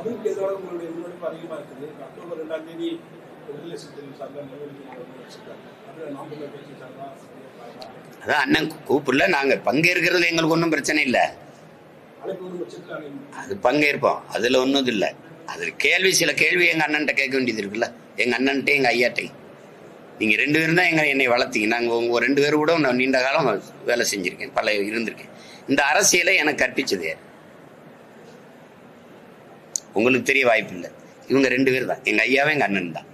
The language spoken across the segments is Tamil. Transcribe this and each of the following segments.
மதுவுக்கு எதிராக உங்களுடைய முன்னெடுப்பு அதிகமாக இருக்குது. அக்டோபர் ரெண்டாம் தேதி விடுதலை சிறுத்தைகள் சார்பாக அதான் அண்ணன் கூப்பிடல. நாங்கள் பங்கேற்கிறது எங்களுக்கு ஒன்றும் பிரச்சனை இல்லை. அது பங்கேற்போம். அதில் ஒன்றும் இல்லை. அதில் கேள்வி சில கேள்வி எங்கள் அண்ணன்ட்ட கேட்க வேண்டியது இருக்குல்ல. எங்கள் அண்ணன்ட்டே எங்கள் ஐயாட்டையும். நீங்கள் ரெண்டு பேரும் தான் எங்கள் என்னை வளர்த்தீங்க. நாங்கள் உங்கள் ரெண்டு பேரும் கூட நான் நீண்ட காலம் வேலை செஞ்சுருக்கேன். பல இருந்திருக்கேன். இந்த அரசியலை எனக்கு கற்பிச்சது யார்? உங்களுக்கு தெரிய வாய்ப்பு இல்லை. இவங்க ரெண்டு பேர் தான். எங்கள் ஐயாவும் எங்கள் அண்ணன் தான்.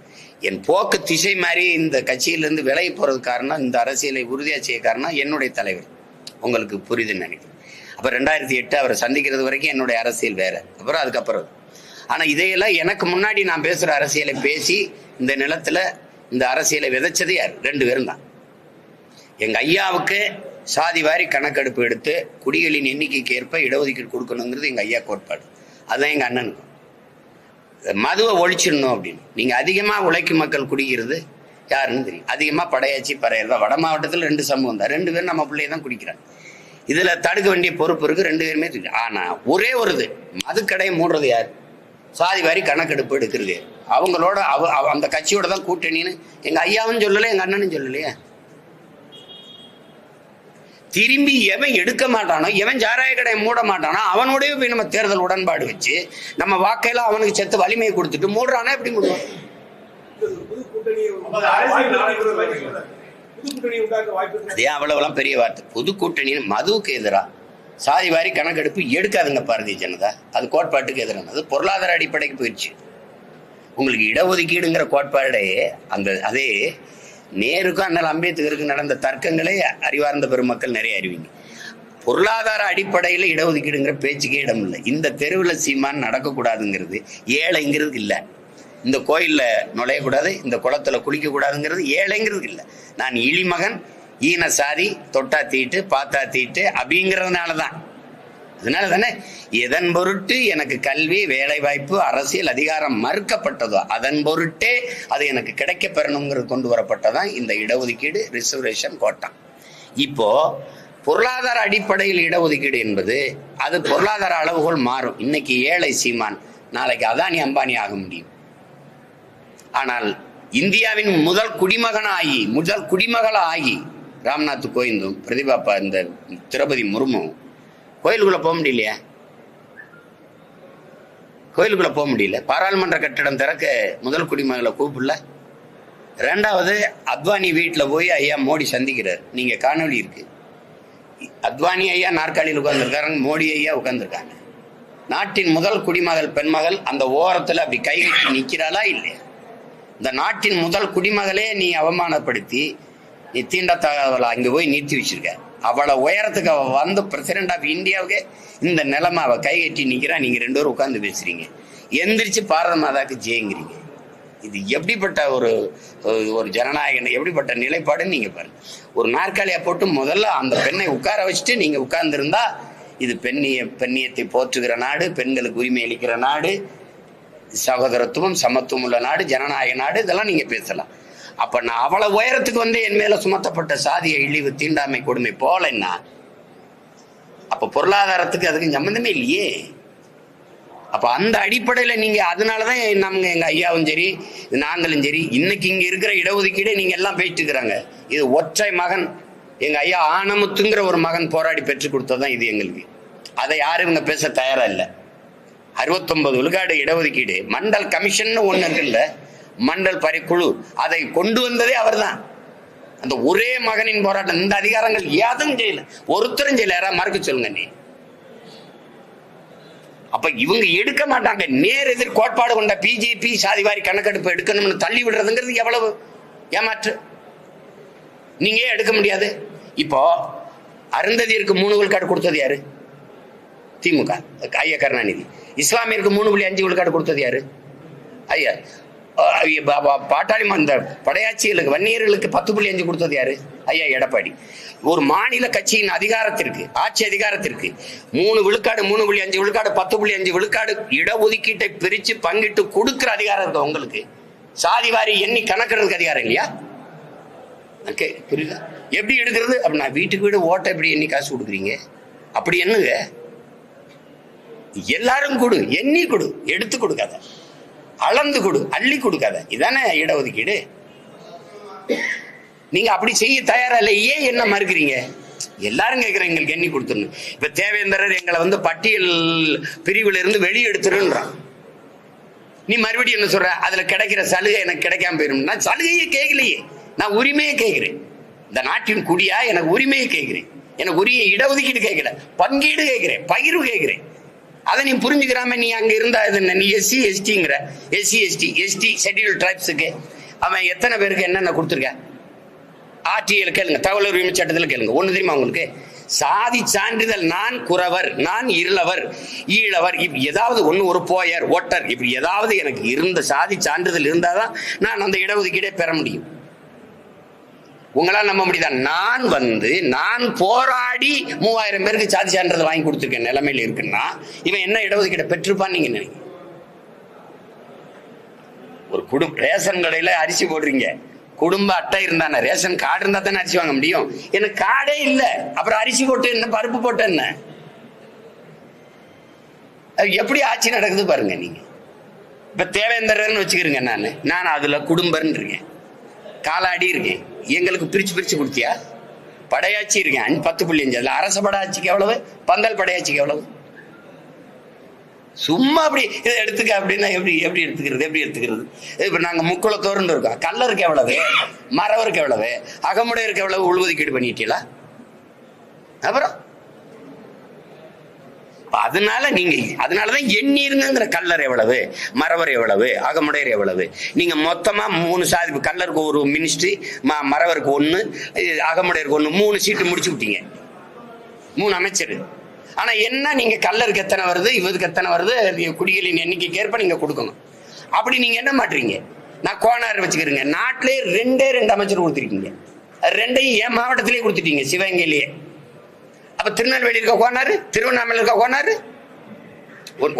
என் போக்கு திசை மாதிரி இந்த கட்சியிலேருந்து விலகி போகிறது காரணம் இந்த அரசியலை உறுதியாக செய்ய காரணம் என்னுடைய தலைவர். உங்களுக்கு புரியுதுன்னு நினைக்கிறேன். அப்போ ரெண்டாயிரத்தி எட்டு அவரை சந்திக்கிறது வரைக்கும் என்னுடைய அரசியல் வேற. அப்புறம் அதுக்கப்புறம். ஆனால் இதையெல்லாம் எனக்கு முன்னாடி நான் பேசுகிற அரசியலை பேசி இந்த நிலத்தில் இந்த அரசியலை விதைச்சது யார்? ரெண்டு பேரும் தான். எங்கள் ஐயாவுக்கு சாதி வாரி கணக்கெடுப்பு எடுத்து குடிகளின் எண்ணிக்கைக்கு ஏற்ப இடஒதுக்கீடு கொடுக்கணுங்கிறது எங்கள் ஐயா கோட்பாடு. அதுதான் எங்கள் அண்ணனுக்கு மதுவை ஒழிச்சிடணும் அப்படின்னு. நீங்கள் அதிகமாக உழைக்கும் மக்கள் குடிக்கிறது யாருன்னு தெரியும். அதிகமாக படையாச்சி பறையர் தான் வட மாவட்டத்தில் ரெண்டு சமூகம் தான். ரெண்டு பேரும் நம்ம பிள்ளைய தான் குடிக்கிறாங்க. இதில் தடுக்க வேண்டிய பொறுப்பு இருக்குது ரெண்டு பேருமே இருக்கு ஆனால் ஒரே ஒரு இது மதுக்கடையை மூடுறது யார்? சாதி வாரி கணக்கெடுப்பு எடுக்கிறது அவங்களோட அவ அவ- அந்த கட்சியோட தான் கூட்டணின்னு எங்கள் ஐயாவும் சொல்லலை எங்கள் அண்ணனும் சொல்லலையே? திரும்பி எவன் எடுக்க மாட்டானோ எவன் சாராய கடையை மூட மாட்டானோ அவனோடய போய் நம்ம தேர்தல் உடன்பாடு வச்சு நம்ம வாக்கையெல்லாம் அவனுக்கு செத்து வலிமையை கொடுத்துட்டு மூடுறானா எப்படி மூடுவான்? அதே அவ்வளவுலாம் பெரிய வார்த்தை. புது கூட்டணின்னு மதுவுக்கு எதிராக சாதி வாரி கணக்கெடுப்பு எடுக்காதுங்க பாரதிய ஜனதா. அது கோட்பாட்டுக்கு எதிரானது பொருளாதார அடிப்படைக்கு போயிடுச்சு உங்களுக்கு இடஒதுக்கீடுங்கிற கோட்பாடே அந்த அதே நேருக்கும் அண்ணல் அம்பேத்கருக்கு நடந்த தர்க்கங்களே அறிவார்ந்த பெருமக்கள் நிறைய அறிவிங்க. பொருளாதார அடிப்படையில் இடஒதுக்கீடுங்கிற பேச்சுக்கே இடம் இல்லை இந்த தெருவில் சீமான் நடக்கக்கூடாதுங்கிறது ஏழைங்கிறது இல்லை. இந்த கோயிலில் நுழையக்கூடாது இந்த குளத்தில் குளிக்கக்கூடாதுங்கிறது ஏழைங்கிறது இல்லை. நான் இழிமகன் ஈன சாதி தொட்டா தீட்டு பார்த்தா தீட்டு அப்படிங்கிறதுனால தான் அதனால தானே எதன் பொருட்டு எனக்கு கல்வி வேலை வாய்ப்பு அரசியல் அதிகாரம் மறுக்கப்பட்டதோ அதன் பொருட்டே அது எனக்கு கிடைக்க பெறணுங்கிறது கொண்டு வரப்பட்டதான் இந்த இடஒதுக்கீடு ரிசர்வேஷன் கோட்டா. இப்போ பொருளாதார அடிப்படையில் இடஒதுக்கீடு என்பது அது பொருளாதார அளவுகோல் மாறும். இன்னைக்கு ஏழை சீமான் நாளைக்கு அதானி அம்பானி ஆக முடியும். ஆனால் இந்தியாவின் முதல் குடிமகன் ஆகி முதல் குடிமகள் ஆகி ராம்நாத் கோவிந்தும் பிரதிபா இந்த திரௌபதி முர்மும் கோயிலுக்குள்ள போக முடியலையா? கோயிலுக்குள்ள போக முடியல. பாராளுமன்ற கட்டிடம் திறக்க முதல் குடிமகளை கூப்பிடல. ரெண்டாவது அத்வானி வீட்டில் போய் ஐயா மோடி சந்திக்கிறார். நீங்கள் காணொளி இருக்கு. அத்வானி ஐயா நாற்காலியில் உட்கார்ந்துருக்காங்க மோடி ஐயா உட்காந்துருக்காங்க நாட்டின் முதல் குடிமகள் பெண்மகள் அந்த ஓரத்தில் அப்படி கை கட்டி இல்லையா? இந்த நாட்டின் முதல் குடிமகளே நீ அவமானப்படுத்தி நீ தீண்டத்தகவலை அங்கே போய் நிறுத்தி வச்சிருக்க. அவளை உயரத்துக்கு அவள் வந்து பிரசிடென்ட் ஆஃப் இந்தியாவுக்கு இந்த நிலமை அவள் கை கட்டி நீங்கள் ரெண்டு பேரும் உட்காந்து பேசுகிறீங்க எந்திரிச்சு பாரத மாதாக்கு ஜெயங்கிறீங்க. இது எப்படிப்பட்ட ஒரு ஒரு ஜனநாயகன் எப்படிப்பட்ட நிலைப்பாடுன்னு நீங்கள் பாருங்கள் ஒரு நாற்காலியை போட்டு முதல்ல அந்த பெண்ணை உட்கார வச்சுட்டு நீங்கள் உட்கார்ந்துருந்தா இது பெண்ணிய பெண்ணியத்தை போற்றுகிற நாடு பெண்களுக்கு உரிமை அளிக்கிற நாடு சகோதரத்துவம் சமத்துவம் உள்ள நாடு ஜனநாயக நாடு இதெல்லாம் நீங்கள் பேசலாம். அப்ப நான் அவ்வளவு உயரத்துக்கு வந்து என் மேல சுமத்தப்பட்ட சாதிய இழிவு தீண்டாமை கொடுமை போலன்னா அப்ப பொருளாதாரத்துக்கு அதுக்கு சம்பந்தமே இல்லையே. அப்ப அந்த அடிப்படையில நீங்க அதனாலதான் நம்ம எங்க ஐயாவும் சரி நாங்களும் சரி இன்னைக்கு இங்க இருக்கிற இடஒதுக்கீடே நீங்க எல்லாம் பேசிட்டு இருக்கிறாங்க. இது ஒற்றை மகன் எங்க ஐயா ஆனமுத்துங்கிற ஒரு மகன் போராடி பெற்றுக் கொடுத்ததுதான் இது எங்களுக்கு. அதை யாரும் இவங்க பேச தயாரா இல்லை. அறுபத்தொன்பது விழுக்காடு இடஒதுக்கீடு மண்டல் கமிஷன் ஒண்ணு இருக்குல்ல. மண்டல் பரிக்குழு அதை கொண்டு வந்ததே அவர்தான். அந்த ஒரே மகனின் போராட்டம் இந்த அதிகாரங்கள் யாதும் செய்யல. ஒருத்தரும் செய்யல. யாரா மறக்க சொல்லுங்க நீ. அப்ப இவங்க எடுக்க மாட்டாங்க. நேர் எதிர் கோட்பாடு கொண்ட பிஜேபி சாதிவாரி கணக்கெடுப்பு எடுக்கணும்னு தள்ளி விடுறதுங்கிறது எவ்வளவு ஏமாற்று? நீங்க ஏன் எடுக்க முடியாது? இப்போ அருந்ததியருக்கு மூணு விழுக்காடு கொடுத்தது யாரு? திமுக ஐயா கருணாநிதி. இஸ்லாமியருக்கு மூணு புள்ளி அஞ்சு விழுக்காடு கொடுத்தது யாரு? ஐயா. பாட்டாளி ம- படையாட்சிகளுக்கு வன்னியர்களுக்கு பத்து புள்ளி அஞ்சு கொடுத்தது யாரு? ஐயா எடப்பாடி. ஒரு மாநில கட்சியின் அதிகாரத்திற்கு ஆட்சி அதிகாரத்திற்கு மூணு விழுக்காடு மூணு புள்ளி அஞ்சு விழுக்காடு பத்து புள்ளி அஞ்சு விழுக்காடு இடஒதுக்கீட்டை பிரிச்சு பங்கிட்டு கொடுக்கிற அதிகாரம் இருக்கு உங்களுக்கு? சாதி வாரி எண்ணி கணக்கிறதுக்கு அதிகாரம் இல்லையா? ஓகே புரியுதா? எப்படி எடுக்கிறது? அப்படின்னா வீட்டுக்கு வீடு ஓட்டை எப்படி எண்ணி காசு கொடுக்குறீங்க? அப்படி என்னங்க? எல்லாரும் கொடு எண்ணி கொடு எடுத்து கொடுக்காத. அளந்து கொடு அள்ளி கொடுக்காத. இதானே இடஒதுக்கீடு? நீங்க அப்படி செய்ய தயாரா இல்லை ஏன் என்ன மறுக்கிறீங்க? எல்லாரும் கேட்குறேன் எங்களுக்கு எண்ணி கொடுத்துருன்னு இப்ப தேவேந்திரர் எங்களை வந்து பட்டியல் பிரிவுல இருந்து வெளியே எடுத்துருன்றான் நீ மறுபடியும் என்ன சொல்ற? அதுல கிடைக்கிற சலுகை எனக்கு கிடைக்காம போயிடும் நான் சலுகையே கேட்கலையே நான் உரிமையை கேட்கிறேன் இந்த நாட்டின் குடியா எனக்கு உரிமையை கேட்கிறேன் எனக்கு உரிய இடஒதுக்கீடு கேட்கல பங்கீடு கேட்கிறேன் பகிர்வு கேட்கிறேன் அதை நீ புரிஞ்சுக்கிறாம நீ அங்க இருந்தா இது என்ன? நீ எஸ்சி எஸ்டிங்கிற எஸ்சி எஸ்டி எஸ்டி ஷெட்யூல் ட்ரைப்ஸுக்கு அவன் எத்தனை பேருக்கு என்னென்ன கொடுத்துருக்க? ஆர்டிஎல் கேளுங்க. தகவல் உரிமை சட்டத்தில் கேளுங்க. ஒன்று தெரியுமா உங்களுக்கு? சாதி சான்றிதழ் நான் குறவர் நான் இருளவர் ஈழவர் இப்படி ஏதாவது ஒன்று ஒரு போயர் ஓட்டர் இப்படி ஏதாவது எனக்கு இருந்த சாதி சான்றிதழ் இருந்தால் தான் நான் அந்த இடஒதுக்கீடே பெற முடியும். உங்களால் நம்ப முடியுதா? நான் வந்து நான் போராடி மூவாயிரம் பேருக்கு சாதி சான்றதை வாங்கி கொடுத்துருக்கேன். நிலைமையில் இருக்குன்னா இவன் என்ன இடஒதுக்கீடை பெற்றிருப்பான்னு நீங்க நினைக்கிறீங்க? ஒரு குடும்ப ரேஷன் கடையில அரிசி போடுறீங்க. குடும்ப அட்டை இருந்தானே ரேஷன் கார்டு இருந்தா தானே அரிசி வாங்க முடியும். எனக்கு கார்டே இல்லை. அப்புறம் அரிசி போட்டு என்ன பருப்பு போட்டு என்ன? அது எப்படி ஆட்சி நடக்குது பாருங்க நீங்க. இப்ப தேவேந்திரன்னு வச்சுக்கிறீங்க நான். நான் அதுல குடும்பர்ன்றீங்க இருக்கேன். காலாடி இருக்கேன். எங்களுக்கு பிரிச்சு பிரிச்சு கொடுத்தியா? படையாச்சி இருக்கேன். பத்து புள்ளி அஞ்சு. அதுல அரச படையாச்சிக்கு எவ்வளவு? பந்தல் படையாச்சிக்கு எவ்வளவு? சும்மா அப்படி இதை எடுத்துக்க அப்படின்னா எப்படி எப்படி எடுத்துக்கிறது எப்படி எடுத்துக்கிறது? இப்போ நாங்கள் முக்குளத்தோருன்னு இருக்கோம். கல்லருக்கு எவ்வளவு? மறவருக்கு எவ்வளவு? அகமுடையருக்கு எவ்வளவு? உள்ஒதுக்கீடு பண்ணிட்டீங்களா? அப்புறம்? அதனால நீங்க அதனாலதான் எண்ணீருங்கிற கல்லர் எவ்வளவு மறவர் எவ்வளவு அகமுடையர் எவ்வளவு. நீங்க மொத்தமா மூணு சாதி கல்லருக்கு ஒரு மினிஸ்ட்ரி மறவருக்கு ஒண்ணு இது அகமுடையருக்கு ஒண்ணு மூணு சீட்டு முடிச்சு விட்டீங்க. மூணு அமைச்சர். ஆனா என்ன நீங்க கல்லருக்கு எத்தனை வருது இவருக்கு எத்தனை வருது குடிகளின் எண்ணிக்கைக்கு ஏற்ப நீங்க கொடுக்கணும். அப்படி நீங்க என்ன மாட்டுறீங்க? நான் கோனார் வச்சுக்கிறேங்க. நாட்டிலே ரெண்டே ரெண்டு அமைச்சர் கொடுத்துருக்கீங்க. ரெண்டையும் என் மாவட்டத்திலேயே கொடுத்துட்டீங்க சிவகங்கையிலேயே. அப்ப திருநெல்வேலி இருக்க கோனாரு திருவண்ணாமலை இருக்க கோனாரு?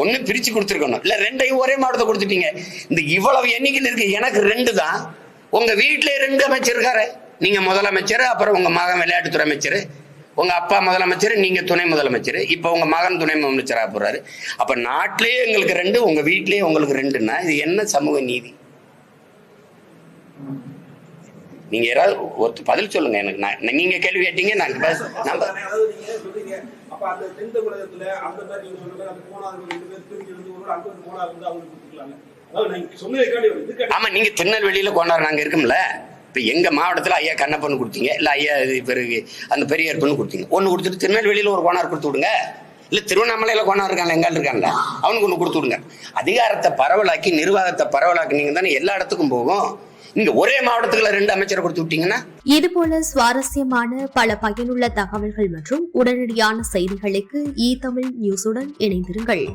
ஒன்னு பிரிச்சு கொடுத்துருக்கணும். இல்ல ரெண்டையும் ஒரே மாவட்டத்தை கொடுத்துட்டீங்க. இந்த இவ்வளவு எண்ணிக்கையில் இருக்கு எனக்கு ரெண்டு தான். உங்க வீட்டிலே ரெண்டு அமைச்சர் இருக்காரு நீங்க முதலமைச்சர் அப்புறம் உங்க மகன் விளையாட்டுத்துறை அமைச்சர். உங்க அப்பா முதலமைச்சர் நீங்க துணை முதலமைச்சர். இப்ப உங்க மகன் துணை முதலமைச்சராக போறாரு. அப்ப நாட்டிலேயே எங்களுக்கு ரெண்டு உங்க வீட்டிலேயே உங்களுக்கு ரெண்டுன்னா இது என்ன சமூக நீதி? நீங்க யாராவது ஒரு பதில் சொல்லுங்க எனக்கு. நான் நீங்க கேள்வி கேட்டீங்க நான் நீங்க நீங்க நீங்க இதுக்காண்டி ஆமா நீங்க திருநெல்வேலியில கொண்டாடு நாங்க இருக்கோம்ல. இப்ப எங்க மாவட்டத்துல ஐயா கண்ணப்பன் கொடுத்தீங்க இல்ல ஐயா இது பிறகு அந்த பெரியார்பன் கொடுத்தீங்க. ஒண்ணு கொடுத்துட்டு திருநெல்வேலியில ஒரு கோணார் கொடுத்து விடுங்க. இல்ல திருவண்ணாமலையில கோணார் இருக்காங்க எங்கால் இருக்காங்க அவனுக்கு ஒண்ணு கொடுத்து விடுங்க. அதிகாரத்தை பரவலாக்கி நிர்வாகத்தை பரவலாக்கினீங்க தானே எல்லா இடத்துக்கும் போகும் இங்க ஒரே மாவட்டத்துக்குள்ள ரெண்டு அமைச்சரை கொடுத்து விட்டீங்கன்னா? இதுபோல சுவாரஸ்யமான பல பயனுள்ள தகவல்கள் மற்றும் உடனடியான செய்திகளுக்கு இ தமிழ் நியூஸுடன் இணைந்திருங்கள்.